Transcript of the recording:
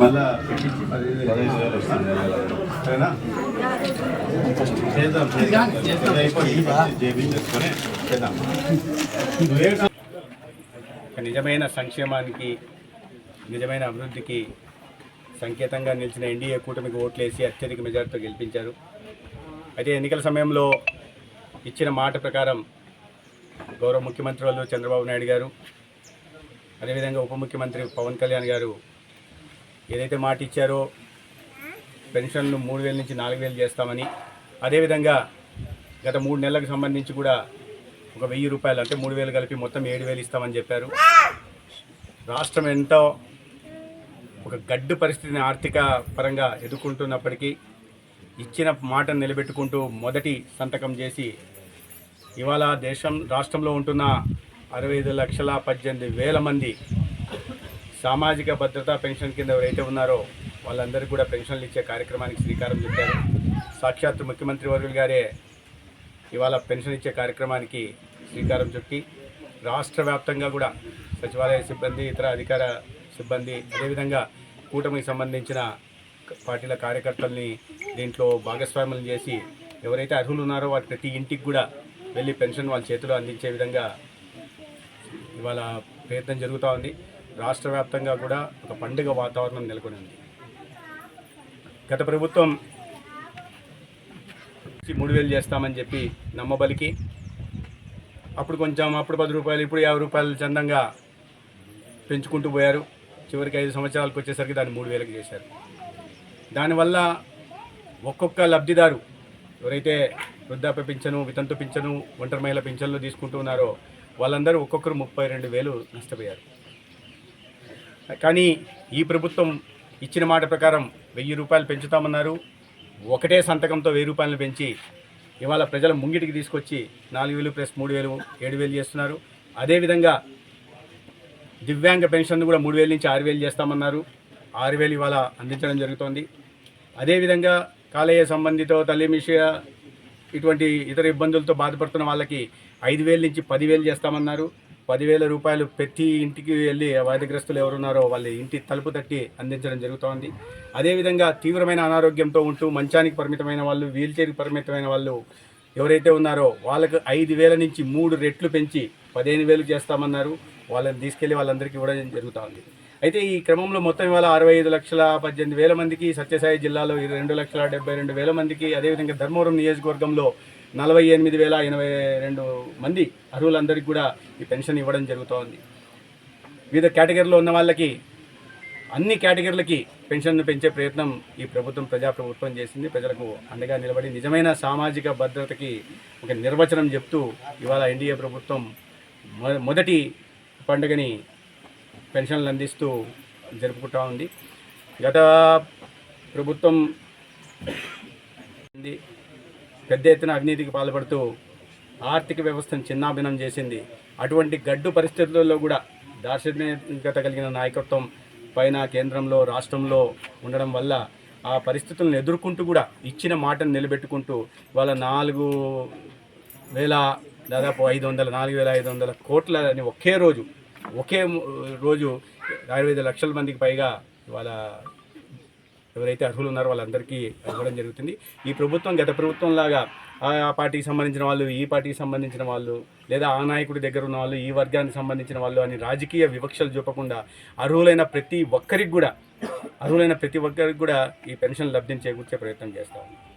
మళ్ళా పదిహేను వేలు వస్తుంది సరేనా చేద్దాం చేసుకొని చేద్దాం నిజమైన సంక్షేమానికి నిజమైన అభివృద్ధికి సంకేతంగా నిలిచిన ఎన్డీఏ కూటమికి ఓట్లేసి అత్యధిక మెజార్టీతో గెలిపించారు. అయితే ఎన్నికల సమయంలో ఇచ్చిన మాట ప్రకారం గౌరవ ముఖ్యమంత్రి వాళ్ళు చంద్రబాబు నాయుడు గారు అదేవిధంగా ఉప ముఖ్యమంత్రి పవన్ కళ్యాణ్ గారు ఏదైతే మాట ఇచ్చారో పెన్షన్లు మూడు వేల నుంచి నాలుగు వేలు చేస్తామని అదేవిధంగా గత మూడు నెలలకు సంబంధించి కూడా ఒక వెయ్యి రూపాయలు అంటే మూడు వేలు కలిపి మొత్తం ఏడు వేలు ఇస్తామని చెప్పారు. రాష్ట్రం ఎంతో ఒక గడ్డు పరిస్థితిని ఆర్థిక పరంగా ఎదుర్కొంటున్నప్పటికీ ఇచ్చిన మాటను నిలబెట్టుకుంటూ మొదటి సంతకం చేసి ఇవాళ దేశం రాష్ట్రంలో ఉంటున్న అరవై ఐదు లక్షల పద్దెనిమిది వేల మంది సామాజిక భద్రతా పెన్షన్ కింద ఎవరైతే ఉన్నారో వాళ్ళందరికీ కూడా పెన్షన్లు ఇచ్చే కార్యక్రమానికి శ్రీకారం చుట్టారు. సాక్షాత్ ముఖ్యమంత్రి వర్గులు గారే ఇవాళ పెన్షన్ ఇచ్చే కార్యక్రమానికి శ్రీకారం చుట్టి రాష్ట్ర వ్యాప్తంగా కూడా సచివాలయ సిబ్బంది ఇతర అధికార సిబ్బంది అదేవిధంగా కూటమికి సంబంధించిన పార్టీల కార్యకర్తల్ని దీంట్లో భాగస్వాములు చేసి ఎవరైతే అర్హులు ఉన్నారో వారి ప్రతి ఇంటికి కూడా వెళ్ళి పెన్షన్ వాళ్ళ చేతిలో అందించే విధంగా ఇవాళ ప్రయత్నం జరుగుతూ ఉంది. రాష్ట్ర వ్యాప్తంగా కూడా ఒక పండుగ వాతావరణం నెలకొని ఉంది. గత ప్రభుత్వం మూడు వేలు చేస్తామని చెప్పి నమ్మబలికి అప్పుడు కొంచెం అప్పుడు పది రూపాయలు ఇప్పుడు యాభై రూపాయలు చందంగా పెంచుకుంటూ పోయారు. చివరికి ఐదు సంవత్సరాలకు వచ్చేసరికి దాన్ని మూడు వేలకు చేశారు. దానివల్ల ఒక్కొక్క లబ్ధిదారు ఎవరైతే వృద్ధాప్య పింఛను వితంతు పింఛను ఒంటరి మహిళ పింఛన్లు తీసుకుంటూ ఉన్నారో వాళ్ళందరూ ఒక్కొక్కరు ముప్పై రెండు వేలు నష్టపోయారు. కానీ ఈ ప్రభుత్వం ఇచ్చిన మాట ప్రకారం వెయ్యి రూపాయలు పెంచుతామన్నారు. ఒకటే సంతకంతో వెయ్యి రూపాయలు పెంచి ఇవాళ ప్రజల ముంగిటికి తీసుకొచ్చి నాలుగు వేలు ప్లస్ మూడు వేలు ఏడు వేలు చేస్తున్నారు. అదేవిధంగా దివ్యాంగ పెన్షన్ కూడా మూడు వేల నుంచి ఆరు వేలు చేస్తామన్నారు. ఆరు వేలు ఇవాళ అందించడం జరుగుతోంది. అదేవిధంగా కాలేయ సంబంధిత తల్లిమిషయ ఇటువంటి ఇతర ఇబ్బందులతో బాధపడుతున్న వాళ్ళకి ఐదు వేల నుంచి పదివేలు చేస్తామన్నారు. పదివేల రూపాయలు ప్రతి ఇంటికి వెళ్ళి వాయిదగ్రస్తులు ఎవరున్నారో వాళ్ళ ఇంటి తలుపు తట్టి అందించడం జరుగుతోంది. అదేవిధంగా తీవ్రమైన అనారోగ్యంతో ఉంటూ మంచానికి పరిమితమైన వాళ్ళు వీల్చైర్కి పరిమితమైన వాళ్ళు ఎవరైతే ఉన్నారో వాళ్ళకు ఐదు వేల నుంచి మూడు రెట్లు పెంచి పదిహేను వేలు చేస్తామన్నారు. వాళ్ళని తీసుకెళ్ళి వాళ్ళందరికీ ఇవ్వడం జరుగుతూ ఉంది అయితే ఈ క్రమంలో మొత్తం ఇవాళ అరవై ఐదు లక్షల పద్దెనిమిది వేల మందికి సత్యసాయి జిల్లాలో ఇరవై రెండు లక్షల డెబ్బై రెండు వేల మందికి అదేవిధంగా ధర్మవరం నియోజకవర్గంలో నలభై ఎనిమిది వేల ఎనభై రెండు మంది అర్హులందరికీ కూడా ఈ పెన్షన్ ఇవ్వడం జరుగుతోంది. వివిధ కేటగిరీలో ఉన్న వాళ్ళకి అన్ని కేటగిరీలకి పెన్షన్ను పెంచే ప్రయత్నం ఈ ప్రభుత్వం ప్రజాప్రభుత్వం చేసింది. ప్రజలకు అండగా నిలబడి నిజమైన సామాజిక భద్రతకి ఒక నిర్వచనం చెప్తూ ఇవాళ ఎన్డీఏ ప్రభుత్వం మొ- మొదటి పండుగని పెన్షన్లు అందిస్తూ జరుపుకుంటా ఉంది గత ప్రభుత్వం ఉంది. పెద్ద ఎత్తున అవినీతికి పాల్పడుతూ ఆర్థిక వ్యవస్థను చిన్నాభిన్నం చేసింది అటువంటి గడ్డు పరిస్థితుల్లో కూడా దార్శనికత కలిగిన నాయకత్వం పైన కేంద్రంలో రాష్ట్రంలో ఉండడం వల్ల ఆ పరిస్థితులను ఎదుర్కొంటూ కూడా ఇచ్చిన మాటను నిలబెట్టుకుంటూ వాళ్ళ నాలుగు వేల దాదాపు ఐదు వందల నాలుగు వేల ఐదు వందల కోట్లని ఒకే రోజు ఒకే రోజు ఇరవై ఐదు లక్షల మందికి పైగా వాళ్ళ ఎవరైతే అర్హులు ఉన్నారో వాళ్ళందరికీ ఇవ్వడం జరుగుతుంది. ఈ ప్రభుత్వం గత ప్రభుత్వం లాగా ఆ పార్టీకి సంబంధించిన వాళ్ళు ఈ పార్టీకి సంబంధించిన వాళ్ళు లేదా ఆ నాయకుడి దగ్గర ఉన్న వాళ్ళు ఈ వర్గానికి సంబంధించిన వాళ్ళు అని రాజకీయ వివక్షలు చూపకుండా అర్హులైన ప్రతి ఒక్కరికి కూడా అర్హులైన ప్రతి ఒక్కరికి కూడా ఈ పెన్షన్ లబ్ధిని చేకూర్చే ప్రయత్నం చేస్తాము